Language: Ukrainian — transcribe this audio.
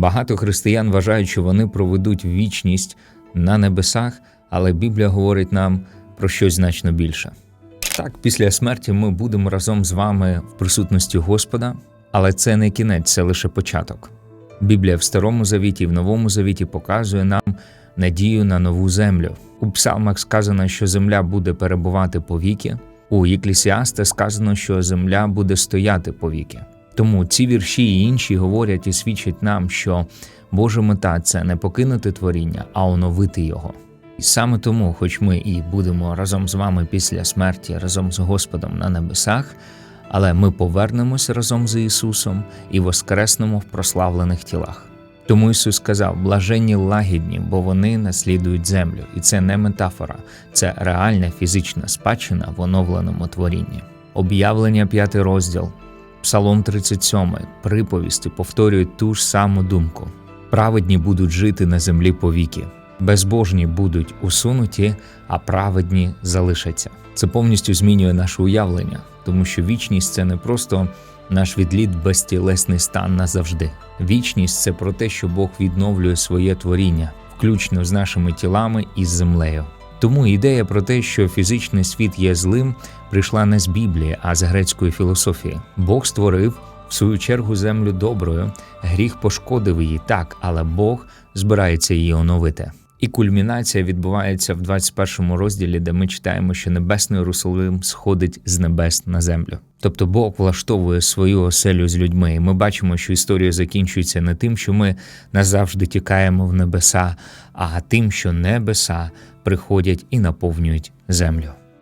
Багато християн вважають, що вони проведуть вічність на небесах, але Біблія говорить нам про щось значно більше. Так, після смерті ми будемо разом з вами в присутності Господа, але це не кінець, це лише початок. Біблія в Старому Завіті і в Новому Завіті показує нам надію на нову землю. У псалмах сказано, що земля буде перебувати повіки. У Єклісіаста сказано, що земля буде стояти повіки. Тому ці вірші і інші говорять і свідчать нам, що Божа мета це не покинути творіння, а оновити його. І саме тому, хоч ми і будемо разом з вами після смерті, разом з Господом на небесах, але ми повернемось разом з Ісусом і воскреснемо в прославлених тілах. Тому Ісус сказав: блаженні лагідні, бо вони наслідують землю, і це не метафора, це реальна фізична спадщина в оновленому творінні. Об'явлення, п'ятий розділ, Псалом 37, приповісти повторюють ту ж саму думку: праведні будуть жити на землі повіки, безбожні будуть усунуті, а праведні залишаться. Це повністю змінює наше уявлення, тому що вічність це не просто наш відліт безтілесний стан назавжди. Вічність це про те, що Бог відновлює своє творіння, включно з нашими тілами і з землею. Тому ідея про те, що фізичний світ є злим, прийшла не з Біблії, а з грецької філософії. Бог створив в свою чергу землю доброю, гріх пошкодив її так, але Бог збирається її оновити. І кульмінація відбувається в 21 розділі, де ми читаємо, що небесний Русалим сходить з небес на землю. Тобто Бог влаштовує свою оселю з людьми. І ми бачимо, що історія закінчується не тим, що ми назавжди тікаємо в небеса, а тим, що небеса приходять і наповнюють землю.